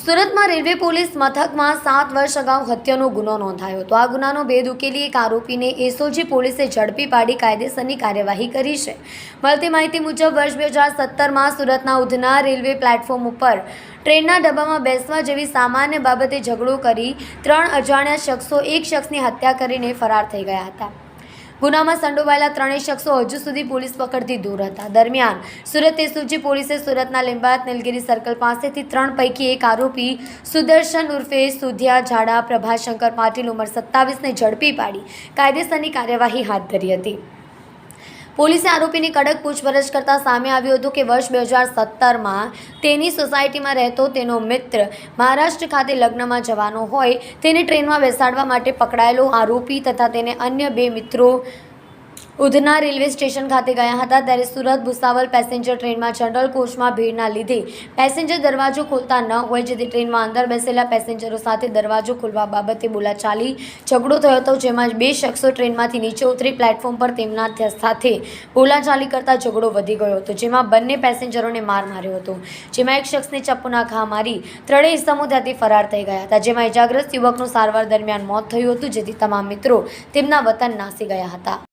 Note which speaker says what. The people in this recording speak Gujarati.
Speaker 1: સુરતમાં રેલવે પોલીસ મથકમાં સાત વર્ષ અગાઉ હત્યાનો ગુનો નોંધાયો હતો. આ ગુનાનો ભેદ ઉકેલી એક આરોપીને એસઓજી પોલીસે ઝડપી પાડી કાયદેસરની કાર્યવાહી કરી છે. મળતી માહિતી મુજબ, વર્ષ બે હજાર સત્તરમાં સુરતના ઉધના રેલવે પ્લેટફોર્મ ઉપર ટ્રેનના ડબ્બામાં બેસવા જેવી સામાન્ય બાબતે ઝઘડો કરી ત્રણ અજાણ્યા શખ્સો એક શખ્સની હત્યા કરીને ફરાર થઈ ગયા હતા. ગુનામાં સંડોવાયેલા ત્રણેય શખ્સો હજુ સુધી પોલીસ પકડથી દૂર હતા. દરમિયાન સુરત એસઓજી પોલીસે સુરતના લીંબાયત નીલગિરી સર્કલ પાસેથી ત્રણ પૈકી એક આરોપી સુદર્શન ઉર્ફે સુધિયા ઝાડા, પ્રભાશંકર પાટીલ ઉંમર સત્તાવીસને ઝડપી પાડી કાયદેસરની કાર્યવાહી હાથ ધરી હતી. પોલીસે આરોપીની કડક પૂછપરછ કરતા સામે આવ્યું હતું કે વર્ષ બે હજાર સત્તરમાં તેની સોસાયટીમાં રહેતો તેનો મિત્ર મહારાષ્ટ્ર ખાતે લગ્નમાં જવાનો હોય તેને ટ્રેનમાં બેસાડવા માટે પકડાયેલો આરોપી તથા તેને અન્ય બે મિત્રો ઉધના રેલવે સ્ટેશન ખાતે ગયા હતા ત્યારે સુરત ભુસાવલ પેસેન્જર ટ્રેનમાં જનરલ કોચમાં ભીડના લીધે પેસેન્જર દરવાજો ખોલતા ન હોય જેથી ટ્રેનમાં અંદર બેસેલા પેસેન્જરો સાથે દરવાજો ખોલવા બાબતે બોલાચાલી ઝઘડો થયો હતો, જેમાં બે શખ્સો ટ્રેનમાંથી નીચે ઉતરી પ્લેટફોર્મ પર તેમના સાથે બોલાચાલી કરતા ઝઘડો વધી ગયો હતો, જેમાં બંને પેસેન્જરોને માર માર્યો હતો, જેમાં એક શખ્સને ચપ્પુના ઘા મારી ત્રણેય ઇસમો ત્યાંથી ફરાર થઈ ગયા હતા, જેમાં ઇજાગ્રસ્ત યુવકનું સારવાર દરમિયાન મોત થયું હતું, જેથી તમામ મિત્રો તેમના વતન નાસી ગયા હતા.